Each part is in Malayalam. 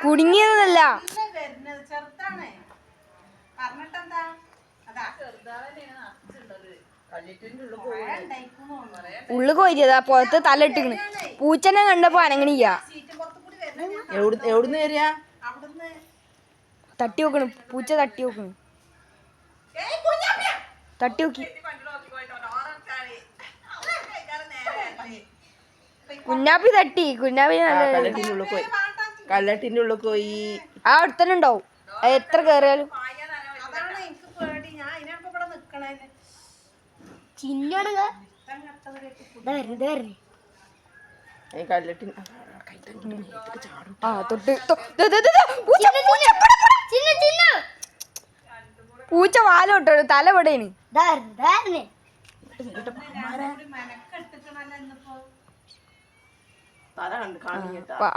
കുടുങ്ങിയതല്ല ഉള്ളു കോരിയതാ പുറത്ത് തല ഇട്ടിക്കണ് പൂച്ചനെ കണ്ടപ്പോ അനങ്ങണില്ല. എവിടുന്ന് എവിടുന്ന് വരിക? തട്ടി നോക്കണ് പൂച്ച തട്ടി കുഞ്ഞാപ്പിയാ. തട്ടി നോക്കി കുഞ്ഞാപ്പി തട്ടി. കുഞ്ഞാപ്പി നല്ല കല്ലട്ടിന്റെ ഉള്ളിൽ പോയി. ആ അടുത്തന്നെ ഉണ്ടാവും എത്ര കേറിയാലും. ഈ കല്ലട്ടിന് ആ തൊട്ട് തൊ- ദേ, ദേ, ദേ, ദേ, പൂച്ച, പൂച്ച. പൂച്ച വാലോട്ടോ തല ഇവിടെയാണ് മെനക്കെടുത്തിക്കണല്ലോ ഇന്നിപ്പോ തല കണ്ട് കാണിട്ടാ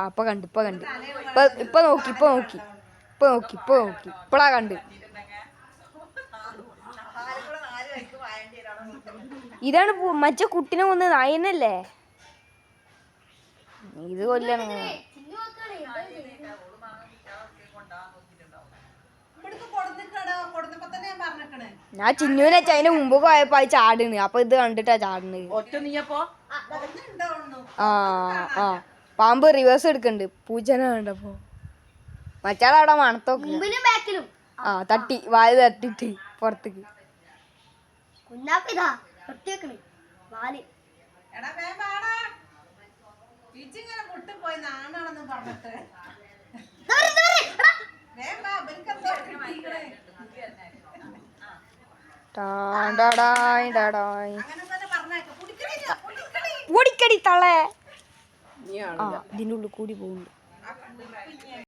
അപ്പൊ കണ്ട് ഇപ്പൊ കണ്ട്. ഇപ്പൊ ഇപ്പൊ നോക്കി ഇപ്പൊ നോക്കി. ഇപ്പൊ നോക്കി ഇപ്പൊ നോക്കി. ഇപ്പളാ കണ്ട്. ഇതാണ് മറ്റേ കുട്ടിനെ കൊന്ന നായനല്ലേ? ഇത് കൊല്ലാണ്. ഞാൻ പറഞ്ഞിക്കണേ. ഞാൻ ചിന്നുവിനെ അതിന് മുമ്പ് പോയപ്പോ അത് ചാടുന്നു. അപ്പൊ ഇത് കണ്ടിട്ടാ ചാടുന്നത് ഒറ്റ നീയപ്പോ? ആ ആ പാമ്പ് റിവേഴ്സ് എടുക്കണ്ട്. പൂച്ചനെ കണ്ടപ്പോ. മറ്റാളവിടെ മണത്തോക്ക്. ആ തട്ടി വായ തട്ടിട്ട് പുറത്തേക്ക്. എടാ വേഗം വാടാ. ഇച്ചിങ്ങനെ പോയി നാണാണെന്ന് പറഞ്ഞിട്ട്. ഓടിക്കടി തളേ. ആ ഇതിന്റെ ഉള്ളിൽ കൂടി പോകുന്നുണ്ട്